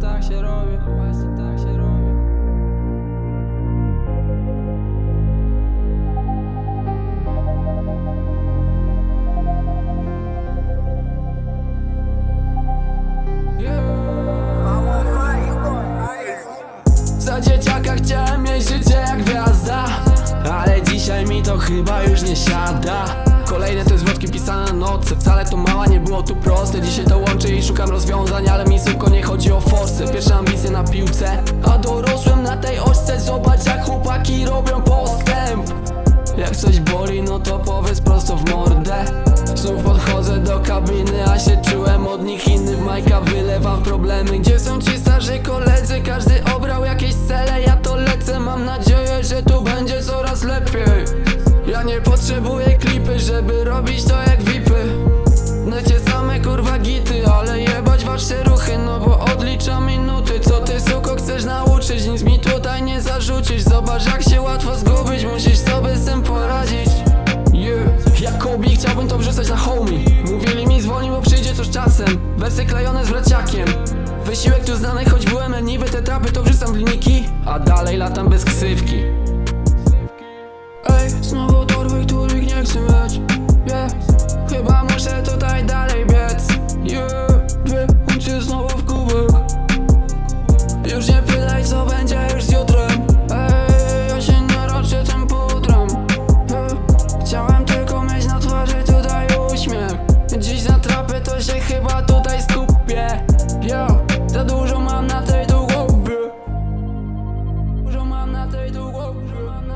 tak się robi, no właśnie tak się robi. Za dzieciaka chciałem mieć życie jak gwiazda Ale dzisiaj mi to chyba już nie siada. Kolejne to jest wrotki pisane na nocy Wcale to mała nie było tu proste. Dzisiaj to łączę i szukam rozwiązań Ale mi szybko forsy Pierwsze ambicje na piłce. A dorosłem na tej oczce Zobacz jak chłopaki robią postęp. Jak coś boli, no to powiedz prosto w mordę. Znów podchodzę do kabiny, a się czułem od nich inny. W majka wylewam problemy. Gdzie są ci starzy koledzy? Każdy obrał jakieś cele. Ja to lecę, mam nadzieję, że tu będzie coraz lepiej. Ja nie potrzebuję klipy, żeby robić to jak vipy coś czasem. Wersy klejone z braciakiem Wysiłek tu znany, choć byłem leniwy Te trapy to wrzucam w linijki. A dalej latam bez ksywki Thấy.